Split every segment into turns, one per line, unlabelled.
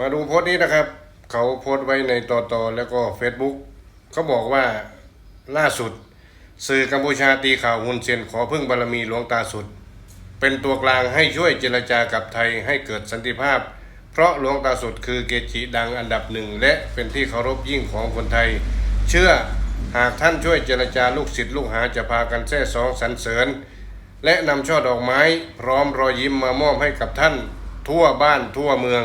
มาดูโพสต์นี้นะครับ เขาโพสต์ไว้ในต่อต่อแล้วก็ Facebook เขาบอกว่าล่าสุด สื่อกัมพูชาตีข่าวฮุนเซนขอพึ่งบารมีหลวงตาสุด เป็นตัวกลางให้ช่วยเจรจากับไทยให้เกิดสันติภาพ เพราะหลวงตาสุดคือเกจิดังอันดับหนึ่ง และเป็นที่เคารพยิ่งของคนไทย เชื่อหากท่านช่วยเจรจาลูกศิษย์ลูกหาจะพากันแท้สองสรรเสริญ และนำช่อดอกไม้ พร้อมรอยยิ้มมามอบให้กับท่าน ทั่วบ้านทั่วเมือง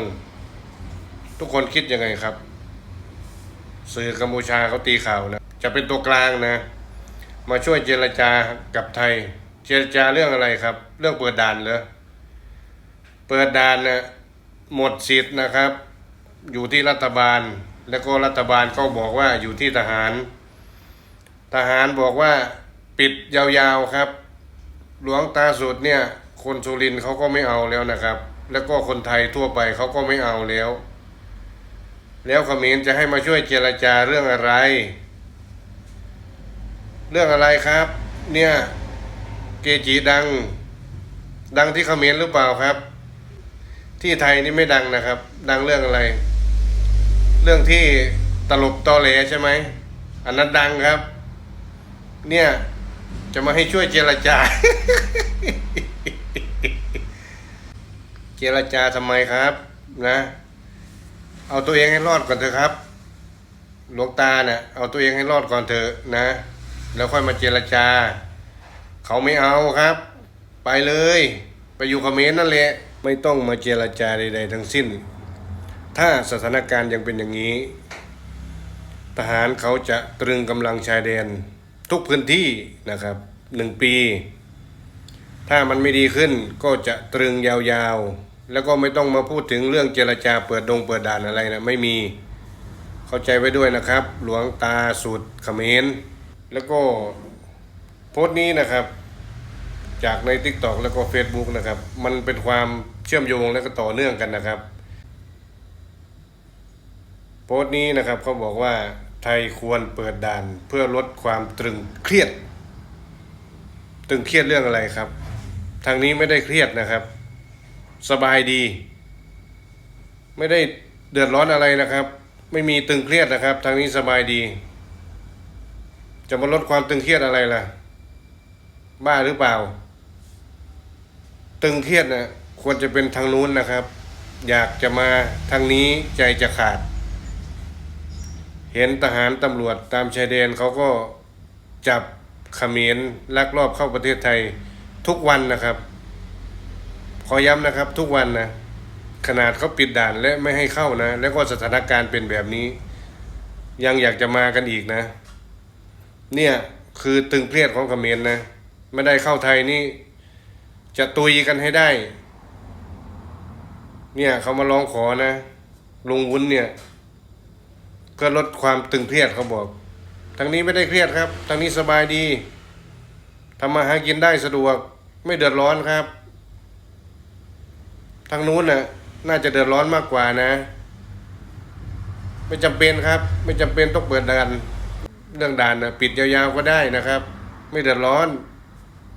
ทุกคนคิดยังไงครับ สื่อกัมพูชาเขาตีข่าวนะ จะเป็นตัวกลางนะ มาช่วยเจรจากับไทย เจรจาเรื่องอะไรครับ เรื่องเปิดด่านเหรอเปิดด่านนะหมดสิทธิ์นะครับ อยู่ที่รัฐบาล แล้วก็รัฐบาลก็บอกว่าอยู่ที่ทหาร ทหารบอกว่าปิดยาวๆครับ หลวงตาสุดเนี่ย คนสุรินเขาก็ไม่เอาแล้วนะครับ แล้วก็คนไทยทั่วไปเขาก็ไม่เอาแล้ว แล้วขมรจะให้มาช่วยเจรจาเรื่องอะไร เรื่องอะไรครับ เนี่ย เกจิดัง ดังที่ขมรหรือเปล่าครับ ที่ไทยนี่ไม่ดังนะครับ ดังเรื่องอะไร เรื่องที่ตลบตอแหลใช่ไหมอันนั้นดังครับ เนี่ยจะมาให้ช่วยเจรจา เจรจาทำไมครับ นะ เอาตัวเองให้รอดก่อนเถอะครับ หลวงตาเนี่ยเอาตัวเองให้รอดก่อนเถอะนะ แล้วค่อยมาเจรจา เขาไม่เอาครับ ไปเลย ไปอยู่เขมรนั่นแหละไม่ต้องมาเจรจาใด ๆ ทั้งสิ้น ถ้าสถานการณ์ยังเป็นอย่างนี้ ทหารเขาจะตรึงกำลังชายแดน ทุกพื้นที่นะครับหนึ่งปี ถ้ามันไม่ดีขึ้นก็จะตรึงยาวๆ แล้วก็ไม่ต้องมาพูดถึงเรื่องเจรจาเปิดดงเปิดด่านอะไรนะไม่มีเข้าใจไว้ด้วยนะครับ หลวงตาสุดเขมรแล้วก็โพสต์นี้นะครับ จากใน t ิ k t o k แล้วก็ Facebook นะครับ มันเป็นความเชื่อมโยงและก็ต่อเนื่องกันนะครับ โพสต์นี้นะครับเขาบอกว่าไทยควรเปิดด่านเพื่อลดความตรึงเครียด ตึงเครียดเรื่องอะไรครับ ทางนี้ไม่ได้เครียดนะครับ สบายดี ไม่ได้เดือดร้อนอะไรนะครับ ไม่มีตึงเครียดนะครับ ทางนี้สบายดี จะมาลดความตึงเครียดอะไรล่ะ บ้าหรือเปล่า ตึงเครียดนะควรจะเป็นทางนู้นนะครับ อยากจะมาทางนี้ใจจะขาด เห็นทหารตำรวจตามชายแดนเขาก็จับเขมรลักลอบเข้าประเทศไทยทุกวันนะครับ อย้ำนะครับทุกวันนะขนาดเขาปิดด่านและไม่ให้เข้านะ แล้วก็สถานการณ์เป็นแบบนี้ ยังอยากจะมากันอีกนะ เนี่ยคือตึงเครียดของเขมรนนะไม่ได้เข้าไทยนี่ จะตุยกันให้ได้ เนี่ยเขามาร้องขอนะลุงวุ้นเนี่ยเพื่อลดความตึงเครียดเขาบอกทางนี้ไม่ได้เครียดครับทางนี้สบายดีทำมาหากินได้สะดวกไม่เดือดร้อนครับ ทางนู้นน่ะน่าจะเดือดร้อนมากกว่านะ ไม่จำเป็นครับ ไม่จำเป็นต้องเปิดด่านเรื่องด่านนะปิดยาวๆก็ได้นะครับ ไม่เดือดร้อน